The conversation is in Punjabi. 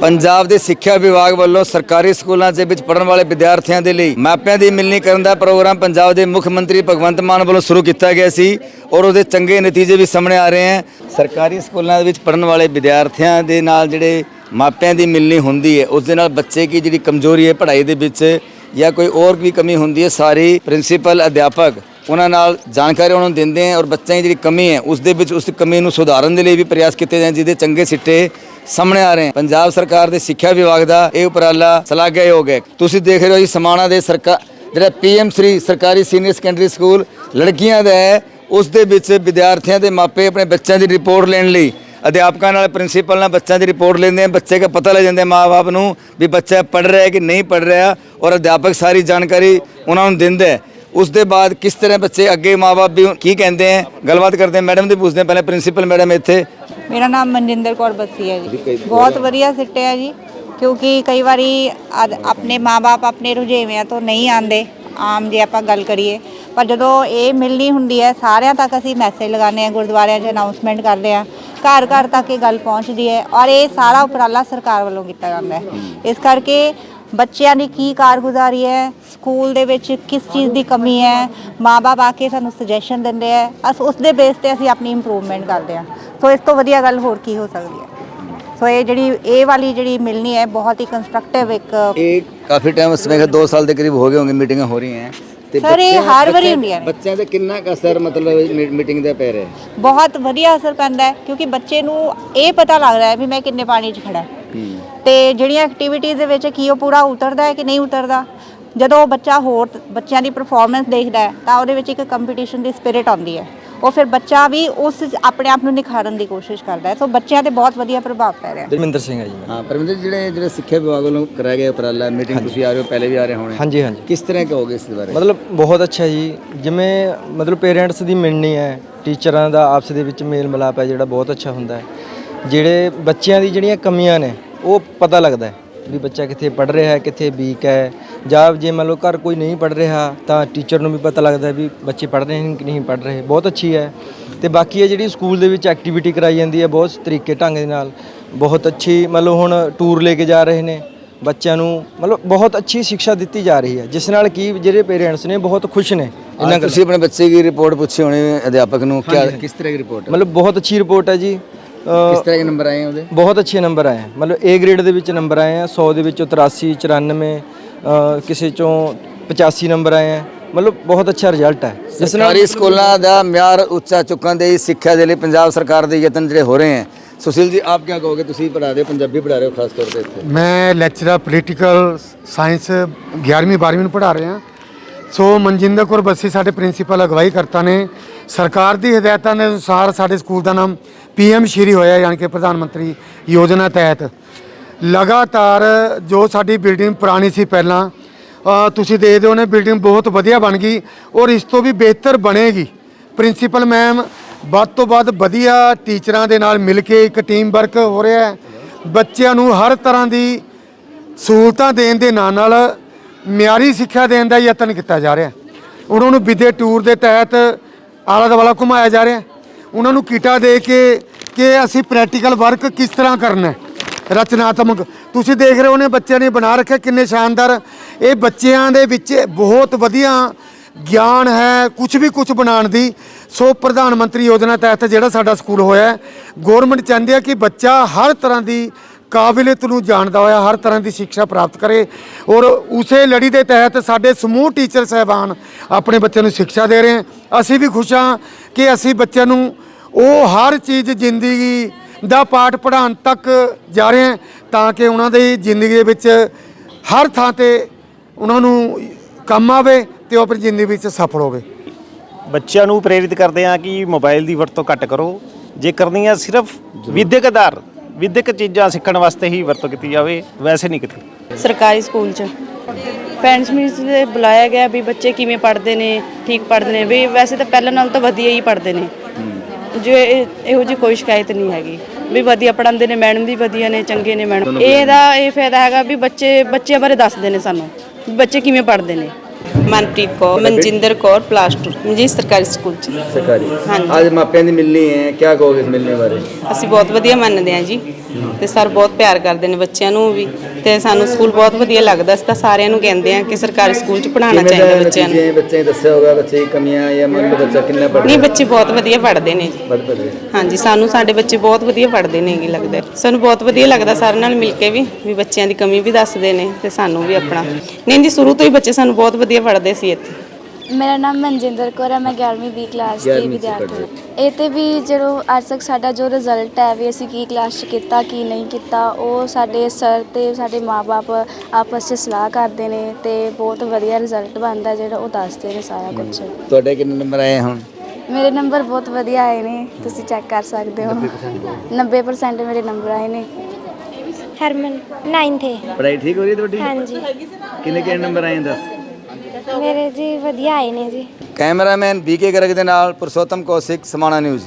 ਪੰਜਾਬ ਦੇ ਸਿੱਖਿਆ ਵਿਭਾਗ ਵੱਲੋਂ ਸਰਕਾਰੀ ਸਕੂਲਾਂ ਦੇ ਵਿੱਚ ਪੜ੍ਹਨ ਵਾਲੇ ਵਿਦਿਆਰਥੀਆਂ ਦੇ ਲਈ ਮਾਪਿਆਂ ਦੀ ਮਿਲਣੀ ਕਰਨ ਦਾ ਪ੍ਰੋਗਰਾਮ ਪੰਜਾਬ ਦੇ ਮੁੱਖ ਮੰਤਰੀ ਭਗਵੰਤ ਮਾਨ ਵੱਲੋਂ ਸ਼ੁਰੂ ਕੀਤਾ ਗਿਆ ਸੀ ਔਰ ਉਹਦੇ ਚੰਗੇ ਨਤੀਜੇ ਵੀ ਸਾਹਮਣੇ ਆ ਰਹੇ ਹਨ। ਸਰਕਾਰੀ ਸਕੂਲਾਂ ਦੇ ਵਿੱਚ ਪੜ੍ਹਨ ਵਾਲੇ ਵਿਦਿਆਰਥੀਆਂ ਦੇ ਨਾਲ ਜਿਹੜੇ ਮਾਪਿਆਂ ਦੀ ਮਿਲਣੀ ਹੁੰਦੀ ਹੈ, ਉਸ ਦੇ ਨਾਲ ਬੱਚੇ ਕੀ ਜਿਹੜੀ ਕਮਜ਼ੋਰੀ ਹੈ ਪੜ੍ਹਾਈ ਦੇ ਵਿੱਚ ਜਾਂ ਕੋਈ ਹੋਰ ਵੀ ਕਮੀ ਹੁੰਦੀ ਹੈ, ਸਾਰੀ ਪ੍ਰਿੰਸੀਪਲ ਅਧਿਆਪਕ ਉਹਨਾਂ ਨਾਲ ਜਾਣਕਾਰੀ ਉਹਨਾਂ ਨੂੰ ਦਿੰਦੇ ਹੈ ਔਰ ਬੱਚਿਆਂ ਦੀ ਜਿਹੜੀ ਕਮੀ ਹੈ, ਉਸ ਦੇ ਵਿੱਚ ਉਸ ਕਮੀ ਨੂੰ ਸੁਧਾਰਨ ਦੇ ਲਈ ਵੀ ਪ੍ਰਯਾਸ ਕੀਤੇ ਜਾਣ, ਜਿਹਦੇ ਚੰਗੇ ਸਿੱਟੇ ਸਾਹਮਣੇ ਆ ਰਹੇ ਹਨ। ਪੰਜਾਬ ਸਰਕਾਰ ਦੇ ਸਿੱਖਿਆ ਵਿਭਾਗ ਦਾ ਇਹ ਉਪਰਾਲਾ ਸ਼ਲਾਘਾਯੋਗ ਹੈ। ਤੁਸੀਂ ਦੇਖ ਰਹੇ ਹੋ ਜੀ ਸਮਾਣਾ ਦੇ ਸਰਕਾਰ ਜਿਹੜਾ ਪੀਐਮ ਸ੍ਰੀ ਸਰਕਾਰੀ ਸੀਨੀਅਰ ਸੈਕੰਡਰੀ ਸਕੂਲ ਲੜਕੀਆਂ ਦਾ ਹੈ, ਉਸ ਦੇ ਵਿੱਚ ਵਿਦਿਆਰਥੀਆਂ ਦੇ ਮਾਪੇ ਆਪਣੇ ਬੱਚਿਆਂ ਦੀ ਰਿਪੋਰਟ ਲੈਣ ਲਈ, ਅਧਿਆਪਕਾਂ ਨਾਲ, ਪ੍ਰਿੰਸੀਪਲ ਨਾਲ ਬੱਚਿਆਂ ਦੀ ਰਿਪੋਰਟ ਲੈਂਦੇ ਆ ਬੱਚੇ ਦਾ ਪਤਾ ਲੱਗ ਜਾਂਦਾ ਮਾਪੇ ਨੂੰ ਵੀ ਬੱਚਾ ਪੜ ਰਿਹਾ ਹੈ ਕਿ ਨਹੀਂ ਪੜ ਰਿਹਾ ਔਰ ਅਧਿਆਪਕ ਸਾਰੀ ਜਾਣਕਾਰੀ ਉਹਨਾਂ ਨੂੰ ਦਿੰਦਾ ਹੈ। ਉਸ ਦੇ ਬਾਅਦ ਕਿਸ ਤਰ੍ਹਾਂ ਬੱਚੇ ਅੱਗੇ ਮਾਪੇ ਵੀ ਕੀ ਕਹਿੰਦੇ ਆ? ਗੱਲਬਾਤ ਕਰਦੇ ਆ ਮੈਡਮ ਦੀ ਪੁੱਛਦੇ ਆ ਪਹਿਲੇ ਪ੍ਰਿੰਸੀਪਲ ਮੈਡਮ ਇੱਥੇ। ਮੇਰਾ ਨਾਮ ਮਨਜਿੰਦਰ ਕੌਰ ਬੱਸੀ ਹੈ ਜੀ। ਬਹੁਤ ਵਧੀਆ ਸਿੱਟੇ ਹੈ ਜੀ। ਕਿਉਂਕਿ ਕਈ ਵਾਰੀ ਆਪਣੇ ਮਾਪੇ ਆਪਣੇ ਰੁਝੇਵਿਆਂ ਤੋਂ ਨਹੀਂ ਆਉਂਦੇ। ਆਮ ਜੇ ਆਪਾਂ ਗੱਲ ਕਰੀਏ। ਪਰ ਜਦੋਂ ਇਹ ਮਿਲਣੀ ਹੁੰਦੀ ਹੈ ਸਾਰਿਆਂ ਤੱਕ ਅਸੀਂ ਮੈਸੇਜ ਲਗਾਉਂਦੇ ਆ ਗੁਰਦੁਆਰਿਆਂ 'ਚ ਅਨਾਉਂਸਮੈਂਟ ਕਰਦੇ ਆ ਘਰ ਘਰ ਤੱਕ ਇਹ ਗੱਲ ਪਹੁੰਚਦੀ ਹੈ। ਔਰ ਇਹ ਸਾਰਾ ਉਪਰਾਲਾ ਸਰਕਾਰ ਵੱਲੋਂ ਕੀਤਾ ਜਾਂਦਾ ਹੈ। ਇਸ ਕਰਕੇ ਬੱਚਿਆਂ ਦੀ ਕੀ ਕਾਰਗੁਜ਼ਾਰੀ ਹੈ? ਸਕੂਲ ਦੇ ਵਿੱਚ ਕਿਸ ਚੀਜ਼ ਦੀ ਕਮੀ ਹੈ? ਮਾਪੇ ਆ ਕੇ ਸਾਨੂੰ ਸੁਜੈਸ਼ਨ ਦਿੰਦੇ ਆ ਅਸ ਉਸ ਦੇ ਬੇਸ ਤੇ ਅਸੀਂ ਆਪਣੀ ਇੰਪਰੂਵਮੈਂਟ ਕਰਦੇ ਆ ਸੋ ਇਸ ਤੋਂ ਵਧੀਆ ਗੱਲ ਹੋਰ ਕੀ ਹੋ ਸਕਦੀ ਹੈ? ਸੋ ਇਹ ਜਿਹੜੀ, ਇਹ ਵਾਲੀ ਜਿਹੜੀ ਮਿਲਣੀ ਹੈ, ਬਹੁਤ ਹੀ ਕੰਸਟਰਕਟਿਵ ਇੱਕ ਇਹ ਕਾਫੀ ਟਾਈਮ ਸਮੇਂ 2 ਸਾਲ ਦੇ ਕਰੀਬ ਹੋ ਗਏ ਹੋਣਗੇ, ਮੀਟਿੰਗਾਂ ਹੋ ਰਹੀਆਂ ਤੇ Sir, ਇਹ ਬੱਚਿਆਂ- ਹਰ ਵਾਰੀ ਬੱਚਿਆਂ- ਹੁੰਦੀਆਂ ਨੇ। ਬੱਚਿਆਂ ਤੇ ਕਿੰਨਾ ਕੁ ਅਸਰ ਮਤਲਬ ਮੀਟਿੰਗ ਦਾ ਪੈ ਰਿਹਾ ਹੈ? ਬਹੁਤ ਵਧੀਆ ਅਸਰ ਪੈਂਦਾ ਹੈ ਕਿਉਂਕਿ ਬੱਚੇ ਨੂੰ ਇਹ ਪਤਾ ਲੱਗਦਾ ਹੈ ਵੀ ਮੈਂ ਕਿੰਨੇ ਪਾਣੀ 'ਚ ਖੜਾ ਹੂੰ। ਤੇ ਜਿਹੜੀਆਂ ਐਕਟੀਵਿਟੀਜ਼ ਦੇ ਵਿੱਚ ਕੀ ਉਹ ਪੂਰਾ ਉਤਰਦਾ ਹੈ ਕਿ ਨਹੀਂ ਉਤਰਦਾ ਜਦੋਂ ਬੱਚਾ ਹੋਰ ਬੱਚਿਆਂ ਦੀ ਪਰਫਾਰਮੈਂਸ ਦੇਖਦਾ ਹੈ ਤਾਂ ਉਹਦੇ ਵਿੱਚ ਇੱਕ ਕੰਪੀਟੀਸ਼ਨ ਦੀ ਸਪਿਰਿਟ ਆਉਂਦੀ ਹੈ। ਉਹ ਫਿਰ ਬੱਚਾ ਵੀ ਉਸ ਆਪਣੇ ਆਪ ਨੂੰ ਨਿਖਾਰਨ ਦੀ ਕੋਸ਼ਿਸ਼ ਕਰਦਾ ਹੈ। ਸੋ ਬੱਚਿਆਂ ਤੇ ਬਹੁਤ ਵਧੀਆ ਪ੍ਰਭਾਵ ਪੈ ਰਿਹਾ ਹੈ। ਦਰਮਿੰਦਰ ਸਿੰਘ ਆ ਜੀ। ਮੈਂ ਹਾਂ ਪਰਮਿੰਦਰ ਜਿਹੜੇ ਜਿਹੜੇ ਸਿੱਖਿਆ ਵਿਭਾਗ ਵੱਲੋਂ ਕਰਾਇਆ ਗਿਆ ਉਪਰਾਲਾ ਮੀਟਿੰਗ ਤੁਸੀਂ ਆ ਰਹੇ ਹੋ ਪਹਿਲੇ ਵੀ ਆ ਰਹੇ ਹੋਣੇ। ਹਾਂਜੀ ਹਾਂਜੀ। ਕਿਸ ਤਰ੍ਹਾਂ ਕਹੋਗੇ ਇਸ ਦੇ ਬਾਰੇ? ਮਤਲਬ ਬਹੁਤ ਅੱਛਾ ਜੀ। ਜਿਵੇਂ ਮਤਲਬ ਪੇਰੈਂਟਸ ਦੀ ਮਿਲਣੀ ਹੈ ਟੀਚਰਾਂ ਦਾ ਆਪਸ ਦੇ ਵਿੱਚ ਮੇਲ ਮਿਲਾਪ ਹੈ ਜਿਹੜਾ ਬਹੁਤ ਅੱਛਾ ਹੁੰਦਾ ਹੈ। ਜਿਹੜੇ ਬੱਚਿਆਂ ਦੀ ਜਿਹੜੀਆਂ ਕਮੀਆਂ ਨੇ ਉਹ ਪਤਾ ਲੱਗਦਾ ਹੈ। ਵੀ ਬੱਚਾ ਕਿੱਥੇ ਪੜ ਰਿਹਾ ਹੈ ਕਿੱਥੇ ਵੀਕ ਹੈ। ਜਾਂ ਜੇ ਮੰਨ ਲਓ ਘਰ ਕੋਈ ਨਹੀਂ ਪੜ ਰਿਹਾ ਤਾਂ ਟੀਚਰ ਨੂੰ ਵੀ ਪਤਾ ਲੱਗਦਾ ਹੈ ਵੀ ਬੱਚੇ ਪੜ ਰਹੇ ਨੇ ਕਿ ਨਹੀਂ ਪੜ ਰਹੇ। ਬਹੁਤ ਅੱਛੀ ਹੈ। ਤੇ ਬਾਕੀ ਇਹ ਜਿਹੜੀ ਸਕੂਲ ਦੇ ਵਿੱਚ ਐਕਟੀਵਿਟੀ ਕਰਾਈ ਜਾਂਦੀ ਹੈ ਬਹੁਤ ਤਰੀਕੇ ਢੰਗ ਦੇ ਨਾਲ। ਬਹੁਤ ਅੱਛੀ ਮਤਲਬ ਹੁਣ ਟੂਰ ਲੈ ਕੇ ਜਾ ਰਹੇ ਨੇ। ਬੱਚਿਆਂ ਨੂੰ ਮਤਲਬ ਬਹੁਤ ਅੱਛੀ ਸਿੱਖਿਆ ਦਿੱਤੀ ਜਾ ਰਹੀ ਹੈ। ਜਿਸ ਨਾਲ ਕੀ ਜਿਹੜੇ ਪੇਰੈਂਟਸ ਨੇ ਬਹੁਤ ਖੁਸ਼ ਨੇ ਇਹਨਾਂ ਤੁਸੀਂ ਆਪਣੇ ਬੱਚੇ ਦੀ ਰਿਪੋਰਟ ਪੁੱਛੀ ਹੋਣੀ ਅਧਿਆਪਕ ਨੂੰ ਕਿਸ ਤਰ੍ਹਾਂ ਦੀ ਰਿਪੋਰਟ ਮਤਲਬ ਬਹੁਤ ਅੱਛੀ ਰਿਪੋਰਟ ਹੈ ਜੀ। ਕਿਸ ਤਰ੍ਹਾਂ ਦੇ ਨੰਬਰ ਆਏ ਉਹਦੇ? ਬਹੁਤ ਅੱਛੇ ਨੰਬਰ ਆਏ ਮਤਲਬ A ਗ੍ਰੇਡ ਦੇ ਵਿੱਚ ਨੰਬਰ ਆਏ ਆ 100 ਦੇ ਵਿੱਚੋਂ 83 94 ਅ, ਕਿਸੇ ਚੋਂ 85 ਨੰਬਰ ਆਏ ਆ। ਮਤਲਬ ਬਹੁਤ ਅੱਛਾ ਰਿਜ਼ਲਟ ਹੈ ਜਿਸ ਨਾਲ ਸਰਕਾਰੀ ਸਕੂਲਾਂ ਦਾ ਮਿਆਰ ਉੱਚਾ ਚੁੱਕਣ ਦੇ ਸਿੱਖਿਆ ਦੇ ਲਈ ਪੰਜਾਬ ਸਰਕਾਰ ਦੇ ਯਤਨ ਜਿਹੜੇ ਹੋ ਰਹੇ ਹਨ ਸੁਸ਼ੀਲ ਜੀ ਆਪ ਕੀ ਕਹੋਗੇ? ਤੁਸੀਂ ਪੜ੍ਹਾ ਰਹੇ ਹੋ ਪੰਜਾਬੀ ਪੜ੍ਹਾ ਰਹੇ ਹੋ ਖਾਸ ਤੌਰ ਤੇ ਇੱਥੇ। ਮੈਂ ਲੈਕਚਰਰ ਪੋਲੀਟੀਕਲ ਸਾਇੰਸ 11ਵੀਂ 12ਵੀਂ ਨੂੰ ਪੜ੍ਹਾ ਰਿਹਾ। ਸੋ ਮਨਜਿੰਦਰ ਕੌਰ ਬੱਸੀ ਸਾਡੇ ਪ੍ਰਿੰਸੀਪਲ ਅਗਵਾਈ ਕਰਤਾ ਨੇ। ਸਰਕਾਰ ਦੀ ਹਦਾਇਤਾਂ ਦੇ ਅਨੁਸਾਰ ਸਾਡੇ ਸਕੂਲ ਦਾ ਨਾਮ ਪੀਐਮ ਸ਼੍ਰੀ ਹੋਇਆ ਯਾਨੀ ਕਿ ਪ੍ਰਧਾਨ ਮੰਤਰੀ ਯੋਜਨਾ ਤਹਿਤ। ਲਗਾਤਾਰ ਜੋ ਸਾਡੀ ਬਿਲਡਿੰਗ ਪੁਰਾਣੀ ਸੀ ਪਹਿਲਾਂ ਤੁਸੀਂ ਦੇਖਦੇ ਹੋ ਨੇ ਬਿਲਡਿੰਗ ਬਹੁਤ ਵਧੀਆ ਬਣ ਗਈ ਔਰ ਇਸ ਤੋਂ ਵੀ ਬਿਹਤਰ ਬਣੇਗੀ। ਪ੍ਰਿੰਸੀਪਲ ਮੈਮ, ਵੱਧ ਤੋਂ ਵੱਧ ਵਧੀਆ ਟੀਚਰਾਂ ਦੇ ਨਾਲ ਮਿਲ ਕੇ ਇੱਕ ਟੀਮ ਵਰਕ ਹੋ ਰਿਹਾ ਹੈ। ਬੱਚਿਆਂ ਨੂੰ ਹਰ ਤਰ੍ਹਾਂ ਦੀ ਸਹੂਲਤਾਂ ਦੇਣ ਦੇ ਨਾਲ ਨਾਲ ਮਿਆਰੀ ਸਿੱਖਿਆ ਦੇਣ ਦਾ ਯਤਨ ਕੀਤਾ ਜਾ ਰਿਹਾ ਉਹਨਾਂ ਨੂੰ ਵਿਦਿਆ ਟੂਰ ਦੇ ਤਹਿਤ ਆਲਾ ਦੁਆਲਾ ਘੁਮਾਇਆ ਜਾ ਰਿਹਾ ਉਹਨਾਂ ਨੂੰ ਕਿਟਾ ਦੇ ਕੇ ਕਿ ਅਸੀਂ ਪ੍ਰੈਕਟੀਕਲ ਵਰਕ ਕਿਸ ਤਰ੍ਹਾਂ ਕਰਨਾ ਹੈ? ਰਚਨਾਤਮਕ। ਤੁਸੀਂ ਦੇਖ ਰਹੇ ਹੋ ਨੇ ਬੱਚਿਆਂ ਨੇ ਬਣਾ ਰੱਖਿਆ ਕਿੰਨੇ ਸ਼ਾਨਦਾਰ। ਇਹ ਬੱਚਿਆਂ ਦੇ ਵਿੱਚ ਬਹੁਤ ਵਧੀਆ ਗਿਆਨ ਹੈ ਕੁਝ ਵੀ ਕੁਝ ਬਣਾਉਣ ਦੀ। ਸੋ ਪ੍ਰਧਾਨ ਮੰਤਰੀ ਯੋਜਨਾ ਤਹਿਤ ਜਿਹੜਾ ਸਾਡਾ ਸਕੂਲ ਹੋਇਆ ਗਵਰਨਮੈਂਟ ਚਾਹੁੰਦੀ ਹੈ ਕਿ ਬੱਚਾ ਹਰ ਤਰ੍ਹਾਂ ਦੀ ਕਾਬਲੀਅਤ ਨੂੰ ਜਾਣਦਾ ਹੋਇਆ, ਹਰ ਤਰ੍ਹਾਂ ਦੀ ਸਿੱਖਿਆ ਪ੍ਰਾਪਤ ਕਰੇ। ਔਰ ਉਸੇ ਲੜੀ ਦੇ ਤਹਿਤ ਸਾਡੇ ਸਮੂਹ ਟੀਚਰ ਸਹਿਬਾਨ ਆਪਣੇ ਬੱਚਿਆਂ ਨੂੰ ਸਿੱਖਿਆ ਦੇ ਰਹੇ ਹਨ ਅਸੀਂ ਵੀ ਖੁਸ਼ ਹਾਂ ਕਿ ਅਸੀਂ ਬੱਚਿਆਂ ਨੂੰ ਉਹ ਹਰ ਚੀਜ਼ ਜ਼ਿੰਦਗੀ ਦਾ ਪਾਠ ਪੜ੍ਹਾਉਣ ਤੱਕ ਜਾ ਰਹੇ ਹਾਂ ਤਾਂ ਕਿ ਉਹਨਾਂ ਦੀ ਜ਼ਿੰਦਗੀ ਦੇ ਵਿੱਚ ਹਰ ਥਾਂ ਤੇ ਉਹਨਾਂ ਨੂੰ ਕੰਮ ਆਵੇ ਤੇ ਉਹ ਆਪਣੀ ਜ਼ਿੰਦਗੀ ਵਿੱਚ ਸਫਲ ਹੋਵੇ। ਬੱਚਿਆਂ ਨੂੰ ਪ੍ਰੇਰਿਤ ਕਰਦੇ ਹਾਂ ਕਿ ਮੋਬਾਈਲ ਦੀ ਵਰਤੋਂ ਘੱਟ ਕਰੋ। ਜੇ ਕਰਨੀ ਹੈ ਸਿਰਫ ਵਿਦਿਅਕ ਆਧਾਰ ਵਿਦਿਅਕ ਚੀਜ਼ਾਂ ਸਿੱਖਣ ਵਾਸਤੇ ਹੀ ਵਰਤੋਂ ਕੀਤੀ ਜਾਵੇ ਵੈਸੇ ਨਹੀਂ ਕੀਤੀ। ਸਰਕਾਰੀ ਸਕੂਲ 'ਚ। ਪੈਰੈਂਟਸ ਮੀਟਿੰਗ ਤੇ ਬੁਲਾਇਆ ਗਿਆ ਵੀ ਬੱਚੇ ਕਿਵੇਂ ਪੜ੍ਹਦੇ ਨੇ ਠੀਕ ਪੜ੍ਹਦੇ ਨੇ ਵੀ ਵੈਸੇ ਤਾਂ ਪਹਿਲਾਂ ਨਾਲੋਂ ਤਾਂ ਵਧੀਆ ਹੀ ਪੜ੍ਹਦੇ ਨੇ। ਜੋ ਇਹ- ਇਹੋ ਜਿਹੀ ਕੋਈ ਸ਼ਿਕਾਇਤ ਨਹੀਂ ਹੈਗੀ। ਵੀ ਵਧੀਆ ਪੜ੍ਹਾਉਂਦੇ ਨੇ ਮੈਡਮ ਵੀ ਵਧੀਆ ਨੇ ਚੰਗੇ ਨੇ ਮੈਡਮ। ਇਹਦਾ ਇਹ ਫਾਇਦਾ ਹੈਗਾ ਵੀ ਬੱਚੇ ਬੱਚਿਆਂ ਬਾਰੇ ਦੱਸਦੇ ਨੇ ਸਾਨੂੰ ਵੀ ਬੱਚੇ ਕਿਵੇਂ ਪੜ੍ਹਦੇ ਨੇ। ਮਨਪ੍ਰੀਤ ਕੌਰ ਮਨਜਿੰਦਰ ਕੌਰ ਪਲੱਸ 2 ਜੀ ਸਰਕਾਰੀ ਸਕੂਲ ਚ। ਸਰਕਾਰੀ। ਹਾਂਜੀ। ਅੱਜ ਮਾਪਿਆਂ ਦੀ ਮਿਲਣੀ ਹੈ ਕੀ ਕਹੋਗੇ ਇਸ ਮਿਲਣੀ ਬਾਰੇ? ਅਸੀਂ ਬਹੁਤ ਵਧੀਆ ਮੰਨਦੇ ਹਾਂ ਜੀ। ਤੇ ਸਰ ਬਹੁਤ ਪਿਆਰ ਕਰਦੇ ਨੇ ਬੱਚਿਆਂ ਨੂੰ ਵੀ। ਤੇ ਸਾਨੂੰ ਸਕੂਲ ਬਹੁਤ ਵਧੀਆ ਲੱਗਦਾ ਅਸੀਂ ਤਾਂ ਸਾਰਿਆਂ ਨੂੰ ਕਹਿੰਦੇ ਆ ਕਿ ਸਰਕਾਰੀ ਸਕੂਲ ਚ ਪੜ੍ਹਾਉਣਾ ਕਿਵੇਂ ਚਾਹੀਦਾ ਦੇ ਬੱਚਿਆਂ ਨੂੰ। ਨਤੀਜੇ ਬੱਚੇ ਨੇ ਦੱਸਿਆ ਹੋਗਾ ਬੱਚੇ ਦੀ ਕਮੀਆਂ ਜਾਂ ਮੰਨ ਲਓ ਬੱਚਾ ਕਿੰਨਾ ਪੜ੍ਹਦਾ ਨਹੀਂ ਬੱਚੇ ਬਹੁਤ ਵਧੀਆ ਪੜ੍ਹਦੇ ਨੇ ਜੀ। ਪੜ੍ਹ ਪੜ੍ਹ ਹਾਂਜੀ ਸਾਨੂੰ ਸਾਡੇ ਬੱਚੇ ਬਹੁਤ ਵਧੀਆ ਪੜ੍ਹਦੇ ਨੇ ਕੀ ਲੱਗਦਾ। ਸਾਨੂੰ ਬਹੁਤ ਵਧੀਆ ਲੱਗਦਾ ਸਾਰਿਆਂ ਨਾਲ ਮਿਲ ਕੇ ਵੀ ਵੀ ਬੱਚਿਆਂ ਦੀ ਕਮੀ ਵੀ ਦੱਸਦੇ ਨੇ ਤੇ ਸਾਨੂੰ ਵੀ ਆਪਣਾ। ਨਹੀਂ ਜੀ ਸ਼ੁਰੂ ਤੋਂ ਹੀ ਬੱਚੇ ਸਾਨੂੰ ਬਹੁਤ ਵਧੀਆ ਪੜ੍ਹਦੇ ਸੀ ਇੱਥੇ? ਮੇਰਾ ਨਾਮ ਮਨਜਿੰਦਰ ਕੌਰ ਹੈ ਮੈਂ 11ਵੀਂ ਬੀ ਕਲਾਸ ਦੀ 11ਵੀਂ 'ਚ ਵਿਦਿਆਰਥੀ ਹਾਂ। ਇਹ ਤੇ ਵੀ ਜਦੋਂ ਅੱਜ ਤੱਕ ਸਾਡਾ ਜੋ ਰਿਜ਼ਲਟ ਹੈ ਵੀ ਅਸੀਂ ਕੀ ਕਲਾਸ 'ਚ ਕੀਤਾ ਕੀ ਨਹੀਂ ਕੀਤਾ ਉਹ ਸਾਡੇ ਸਰ ਤੇ ਸਾਡੇ ਮਾਪੇ ਆਪਸ 'ਚ ਸਲਾਹ ਕਰਦੇ ਨੇ ਤੇ ਬਹੁਤ ਵਧੀਆ ਰਿਜ਼ਲਟ ਬਣਦਾ ਜਿਹੜਾ ਉਹ ਦੱਸਦੇ ਨੇ ਸਾਰਾ ਕੁਝ ਤੁਹਾਡੇ ਕਿੰਨੇ ਨੰਬਰ ਆਏ ਹੁਣ? ਮੇਰੇ ਨੰਬਰ ਬਹੁਤ ਵਧੀਆ ਆਏ ਨੇ ਤੁਸੀਂ ਚੈੱਕ ਕਰ ਸਕਦੇ ਹੋ। 90% ਮੇਰੇ ਨੰਬਰ ਆਏ ਨੇ। ਹਰਮਨ 9th ਹੈ ਪੜ੍ਹਾਈ ਠੀਕ ਹੋ ਰਹੀ ਹੈ ਤੁਹਾਡੀ? ਹਾਂਜੀ। ਕਿੰਨੇ ਕਿੰਨੇ ਨੰਬਰ ਆਏ ਦੱਸ? ਮੇਰੇ ਜੀ ਵਧੀਆ ਆਏ ਨੇ ਜੀ। ਕੈਮਰਾਮੈਨ ਬੀਕੇ ਗਰਗ ਦੇ ਨਾਲ ਪੁਰਸ਼ੋਤਮ ਕੌਸ਼ਿਕ, ਸਮਾਣਾ ਨਿਊਜ਼।